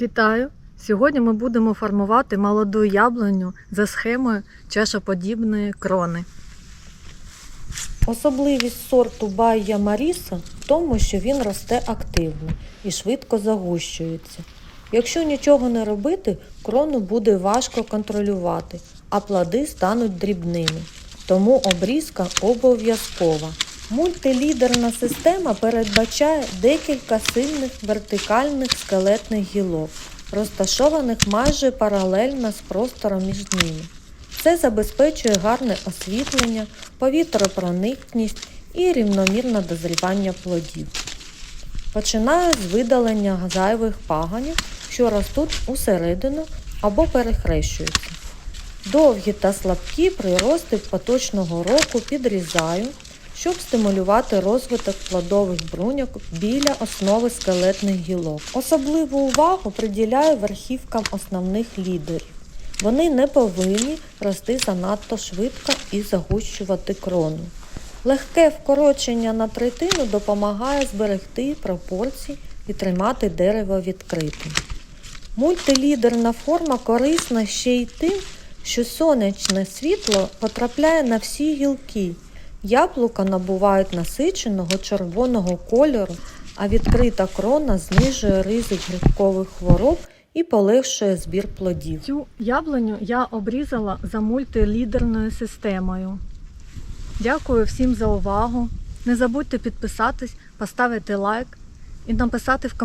Вітаю! Сьогодні ми будемо формувати молоду яблуню за схемою чашоподібної крони. Особливість сорту Байя Маріса в тому, що він росте активно і швидко загущується. Якщо нічого не робити, крону буде важко контролювати, а плоди стануть дрібними. Тому обрізка обов'язкова. Мультилідерна система передбачає декілька сильних вертикальних скелетних гілок, розташованих майже паралельно з простором між ними. Це забезпечує гарне освітлення, повітропроникність і рівномірне дозрівання плодів. Починаю з видалення зайвих паганів, що ростуть усередину або перехрещуються. Довгі та слабкі прирости поточного року підрізаю, щоб стимулювати розвиток плодових бруньок біля основи скелетних гілок. Особливу увагу приділяю верхівкам основних лідерів. Вони не повинні рости занадто швидко і загущувати крону. Легке вкорочення на третину допомагає зберегти пропорції і тримати дерево відкритим. Мультилідерна форма корисна ще й тим, що сонячне світло потрапляє на всі гілки. Яблука набувають насиченого червоного кольору, а відкрита крона знижує ризик грибкових хвороб і полегшує збір плодів. Цю яблуню я обрізала за мультилідерною системою. Дякую всім за увагу. Не забудьте підписатись, поставити лайк і написати в коментарі.